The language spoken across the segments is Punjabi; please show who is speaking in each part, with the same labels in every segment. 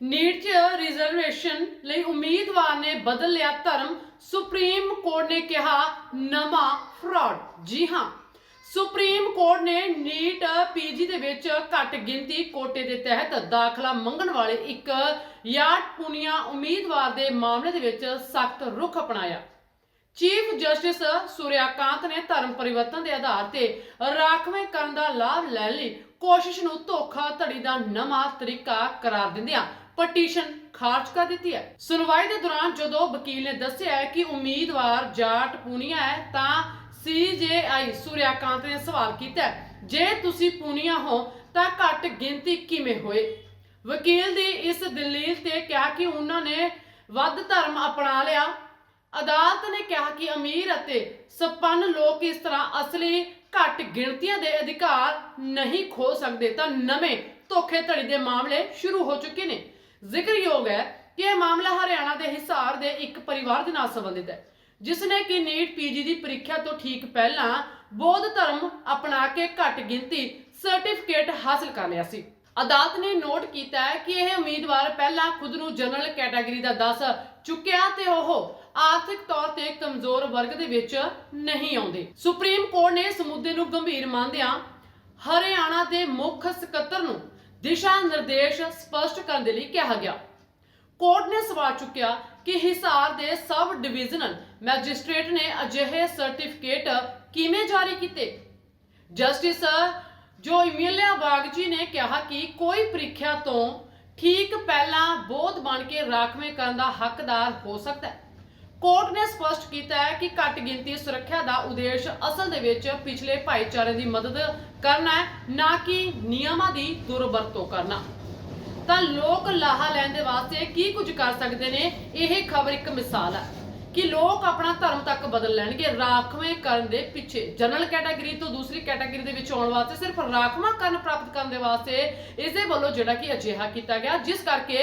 Speaker 1: ਨੀਟ 'ਚ ਰਿਜ਼ਰਵੇਸ਼ਨ ਲਈ ਉਮੀਦਵਾਰ ਨੇ ਬਦਲ ਲਿਆ ਧਰਮ। ਸੁਪਰੀਮ ਕੋਰਟ ਨੇ ਕਿਹਾ ਨਵਾਂ ਫਰਾਡ ਜੀ ਹਾਂ। ਸੁਪਰੀਮ ਕੋਰਟ ਨੇ ਨੀਟ ਪੀਜੀ ਦੇ ਵਿੱਚ ਘੱਟ ਗਿਣਤੀ ਕੋਟੇ ਦੇ ਤਹਿਤ ਦਾਖਲਾ ਮੰਗਣ ਵਾਲੇ ਇੱਕ ਯਾਟ ਪੁਨੀਆ ਉਮੀਦਵਾਰ ਦੇ ਮਾਮਲੇ ਦੇ ਵਿੱਚ ਸਖਤ ਰੁਖ ਅਪਣਾਇਆ। ਚੀਫ ਜਸਟਿਸ ਸੂਰਿਆਕਾਂਤ ਨੇ ਧਰਮ ਪਰਿਵਰਤਨ ਦੇ ਆਧਾਰ ਤੇ ਰਾਖਵੇਂ ਕਰਨ ਦਾ ਲਾਭ ਲੈਣ ਲਈ ਕੋਸ਼ਿਸ਼ ਨੂੰ ਧੋਖਾ ਧੜੀ ਦਾ ਨਵਾਂ ਤਰੀਕਾ ਕਰਾਰ ਦਿੰਦਿਆਂ ਪਟੀਸ਼ਨ ਖਾਰਜ ਕਰ ਦਿੱਤੀ ਹੈ। ਸੁਣਵਾਈ ਦੇ ਦੌਰਾਨ ਜਦੋਂ ਵਕੀਲ ਨੇ ਦੱਸਿਆ ਕਿ ਉਮੀਦਵਾਰ ਜਾਟ ਪੂਨੀਆ ਹੈ, ਤਾਂ ਸੀਜੇਆਈ ਸੂਰਿਆਕਾਂਤ ਨੇ ਸਵਾਲ ਕੀਤਾ ਜੇ ਤੁਸੀਂ ਪੂਨੀਆ ਹੋ, ਤਾਂ ਘੱਟ ਗਿਣਤੀ ਕਿਵੇਂ ਹੋਏ? ਵਕੀਲ ਦੀ ਇਸ ਦਲੀਲ ਤੇ ਕਿਹਾ ਕਿ ਉਹਨਾਂ ਨੇ ਵੱਧ ਧਰਮ ਅਪਣਾ ਲਿਆ। ਅਦਾਲਤ ਨੇ ਕਿਹਾ ਕਿ ਅਮੀਰ ਅਤੇ ਸੰਪੰਨ ਲੋਕ ਇਸ ਤਰ੍ਹਾਂ ਅਸਲੀ ਘੱਟ ਗਿਣਤੀਆਂ ਦੇ ਅਧਿਕਾਰ ਨਹੀਂ ਖੋ ਸਕਦੇ ਤਾਂ ਨਵੇਂ ਧੋਖੇਧੜੀ ਦੇ ਮਾਮਲੇ ਸ਼ੁਰੂ ਹੋ ਚੁੱਕੇ ਨੇ। ਜ਼ਿਕਰਯੋਗ ਹੈ ਕਿ ਇਹ ਮਾਮਲਾ ਹਰਿਆਣਾ ਦੇ ਹਿਸਾਰ ਦੇ ਇੱਕ ਪਰਿਵਾਰ ਦੇ ਨਾਲ ਸੰਬੰਧਿਤ ਹੈ ਜਿਸ ਨੇ ਕਿ ਨੀਟ ਪੀਜੀ ਦੀ ਪ੍ਰੀਖਿਆ ਤੋਂ ਠੀਕ ਪਹਿਲਾਂ ਬੌਧ ਧਰਮ ਅਪਣਾ ਕੇ ਘੱਟ ਗਿਣਤੀ ਸਰਟੀਫਿਕੇਟ ਹਾਸਲ ਕਰ ਲਿਆ ਸੀ। ਅਦਾਲਤ ਨੇ ਨੋਟ ਕੀਤਾ ਹੈ ਕਿ ਇਹ ਉਮੀਦਵਾਰ ਪਹਿਲਾਂ ਖੁਦ ਨੂੰ ਜਨਰਲ ਕੈਟਾਗਰੀ ਦਾ ਦੱਸ ਚੁੱਕਿਆ ਤੇ ਉਹ ਆਰਥਿਕ ਤੌਰ ਤੇ ਕਮਜ਼ੋਰ ਵਰਗ ਦੇ ਵਿੱਚ ਨਹੀਂ ਆਉਂਦੇ। ਸੁਪਰੀਮ ਕੋਰਟ ਨੇ ਇਸ ਮੁੱਦੇ ਨੂੰ ਗੰਭੀਰ ਮੰਨਦਿਆਂ ਹਰਿਆਣਾ ਦੇ ਮੁੱਖ ਸਕੱਤਰ ਨੂੰ ਦਿਸ਼ਾ ਨਿਰਦੇਸ਼ ਸਪਸ਼ਟ ਕਰਨ ਦੇ ਲਈ ਕਿਹਾ ਗਿਆ। ਕੋਰਟ ਨੇ ਸਵਾਲ ਚੁੱਕਿਆ ਕਿ ਹਿਸਾਰ ਦੇ ਸਬ ਡਿਵੀਜ਼ਨਲ ਮੈਜਿਸਟ੍ਰੇਟ ਨੇ ਅਜਿਹੇ ਸਰਟੀਫਿਕੇਟ ਕਿਵੇਂ ਜਾਰੀ ਕੀਤੇ? ਜਸਟਿਸ ਜੋ ਇਮੀਲੀਆ ਬਾਗਜੀ ਨੇ ਕਿਹਾ ਕਿ ਕੋਈ ਪ੍ਰੀਖਿਆ ਤੋਂ ਠੀਕ ਪਹਿਲਾਂ ਬੋਧ ਬਣ ਕੇ ਰਾਖਵੇਂ ਕਰਨ ਦਾ ਹੱਕਦਾਰ ਹੋ ਸਕਦਾ ਹੈ। ਕੋਰਟ ਨੇ ਸਪਸ਼ਟ ਕੀਤਾ ਹੈ ਕਿ ਘੱਟ ਗਿਣਤੀ ਸੁਰੱਖਿਆ ਦਾ ਉਦੇਸ਼ ਅਸਲ ਦੇ ਵਿੱਚ ਪਿਛਲੇ ਭਾਈਚਾਰੇ ਦੀ ਮਦਦ ਕਰਨਾ ਹੈ, ਨਾ ਕਿ ਨਿਯਮਾਂ ਦੀ ਦੁਰਵਰਤੋਂ ਕਰਨਾ। ਤਾਂ ਲੋਕ ਲਾਹਾ ਲੈਣ ਦੇ ਵਾਸਤੇ ਕੀ ਕੁਝ ਕਰ ਸਕਦੇ ਨੇ, ਇਹ ਖਬਰ ਇੱਕ ਮਿਸਾਲ ਹੈ। ਕਿ ਲੋਕ ਆਪਣਾ ਧਰਮ ਤੱਕ ਬਦਲ ਲੈਣਗੇ, ਰਾਖਵੇਂ ਕਰਨ ਦੇ ਪਿੱਛੇ। ਜਨਰਲ ਕੈਟਾਗਰੀ ਤੋਂ ਦੂਸਰੀ ਕੈਟਾਗਰੀ ਦੇ ਵਿੱਚ ਆਉਣ ਵਾਸਤੇ ਸਿਰਫ ਰਾਖਵਾਂ ਕਰਨ ਪ੍ਰਾਪਤ ਕਰਨ ਦੇ ਵਾਸਤੇ ਇਸ ਦੇ ਵੱਲੋਂ ਜਿਹੜਾ ਕਿ ਅਜਿਹਾ ਕੀਤਾ ਗਿਆ, ਜਿਸ ਕਰਕੇ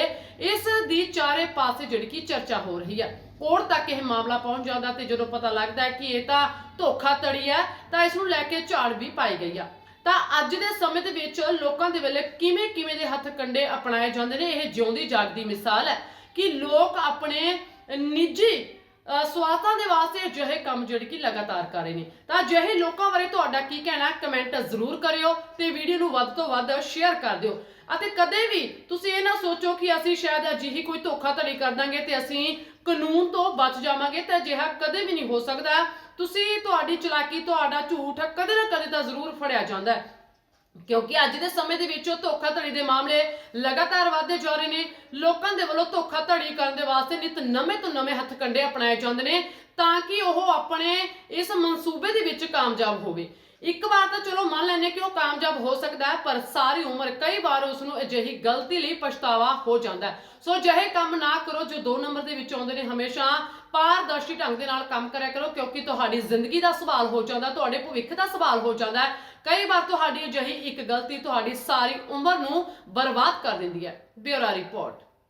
Speaker 1: ਇਸ ਦੀ ਚਾਰੇ ਪਾਸੇ ਜਿਹੜੀ ਕਿ ਚਰਚਾ ਹੋ ਰਹੀ ਹੈ। ਕੋਰਟ ਤੱਕ ਇਹ ਮਾਮਲਾ ਪਹੁੰਚ ਜਾਂਦਾ ਤੇ ਜਦੋਂ ਪਤਾ ਲੱਗਦਾ ਹੈ ਕਿ ਇਹ ਤਾਂ ਧੋਖਾਧੜੀ ਹੈ, ਤਾਂ ਇਸ ਨੂੰ ਲੈ ਕੇ ਝਾੜ ਵੀ ਪਾਈ ਗਈ ਆ। ਤਾਂ ਅੱਜ ਦੇ ਸਮੇਂ ਦੇ ਵਿੱਚ ਲੋਕਾਂ ਦੇ ਵੇਲੇ ਕਿਵੇਂ ਕਿਵੇਂ ਦੇ ਹੱਥ ਕੰਡੇ ਅਪਣਾਏ ਜਾਂਦੇ ਨੇ, ਇਹ ਜਿਉਂਦੀ ਜਾਗਦੀ ਮਿਸਾਲ ਹੈ ਕਿ ਲੋਕ ਆਪਣੇ ਨਿੱਜੀ ਸਵਾਸਤਾਂ ਦੇ ਵਾਸਤੇ ਅਜਿਹੇ ਕੰਮ ਜਿਹੜੇ ਕਿ ਲਗਾਤਾਰ ਕਰ ਰਹੇ ਨੇ। ਤਾਂ ਅਜਿਹੇ ਲੋਕਾਂ ਬਾਰੇ ਤੁਹਾਡਾ ਕੀ ਕਹਿਣਾ ਕਮੈਂਟ ਜ਼ਰੂਰ ਕਰਿਓ ਤੇ ਵੀਡੀਓ ਨੂੰ ਵੱਧ ਤੋਂ ਵੱਧ ਸ਼ੇਅਰ ਕਰ ਦਿਓ। ਅਤੇ ਕਦੇ ਵੀ ਤੁਸੀਂ ਇਹ ਨਾ ਸੋਚੋ ਕਿ ਅਸੀਂ ਸ਼ਾਇਦ ਅਜਿਹੀ ਕੋਈ ਧੋਖਾਧੜੀ ਕਰ ਦਾਂਗੇ ਤੇ ਅਸੀਂ ਕਾਨੂੰਨ ਤੋਂ ਬਚ ਜਾਵਾਂਗੇ ਤਾਂ ਅਜਿਹਾ ਕਦੇ ਵੀ ਨਹੀਂ ਹੋ ਸਕਦਾ। ਤੁਸੀਂ, ਤੁਹਾਡੀ ਚਲਾਕੀ, ਤੁਹਾਡਾ ਝੂਠ ਕਦੇ ਨਾ ਕਦੇ ਤਾਂ ਜ਼ਰੂਰ ਫੜਿਆ ਜਾਂਦਾ ਹੈ। ਕਿਉਂਕਿ ਅੱਜ ਦੇ ਸਮੇਂ ਦੇ ਵਿੱਚ ਉਹ ਧੋਖਾਧੜੀ ਦੇ ਮਾਮਲੇ ਲਗਾਤਾਰ ਵਧਦੇ ਜਾ ਰਹੇ ਨੇ। ਲੋਕਾਂ ਦੇ ਵੱਲੋਂ ਧੋਖਾਧੜੀ ਕਰਨ ਦੇ ਵਾਸਤੇ ਨਿਤ ਨਵੇਂ ਤੋਂ ਨਵੇਂ ਹੱਥ ਕੰਡੇ ਅਪਣਾਏ ਜਾਂਦੇ ਨੇ ਤਾਂ ਕਿ ਉਹ ਆਪਣੇ ਇਸ ਮਨਸੂਬੇ ਦੇ ਵਿੱਚ ਕਾਮਯਾਬ ਹੋਵੇ। ਇੱਕ ਵਾਰ ਤਾਂ ਚਲੋ ਮੰਨ ਲੈਂਦੇ ਕਿ ਉਹ ਕਾਮਯਾਬ ਹੋ ਸਕਦਾ ਹੈ, ਪਰ ਸਾਰੀ ਉਮਰ ਕਈ ਵਾਰ ਉਸ ਨੂੰ ਅਜਿਹੀ ਗਲਤੀ ਲਈ ਪਛਤਾਵਾ ਹੋ ਜਾਂਦਾ ਹੈ। ਸੋ ਅਜਿਹੇ ਕੰਮ ਨਾ ਕਰੋ, ਜੋ ਦੋ ਨੰਬਰ ਦੇ ਵਿੱਚ ਆਉਂਦੇ ਨੇ, ਹਮੇਸ਼ਾ ਪਾਰਦਰਸ਼ੀ ਢੰਗ ਦੇ ਨਾਲ ਕੰਮ ਕਰਿਆ ਕਰੋ, ਕਿਉਂਕਿ ਤੁਹਾਡੀ ਜ਼ਿੰਦਗੀ ਦਾ ਸਵਾਲ ਹੋ ਜਾਂਦਾ, ਤੁਹਾਡੇ ਭਵਿੱਖ ਦਾ ਸਵਾਲ ਹੋ ਜਾਂਦਾ ਕਈ ਵਾਰ ਤੁਹਾਡੀ ਅਜਿਹੀ ਇੱਕ ਗਲਤੀ ਤੁਹਾਡੀ ਸਾਰੀ ਉਮਰ ਨੂੰ ਬਰਬਾਦ ਕਰ ਦਿੰਦੀ ਹੈ। Bureau report.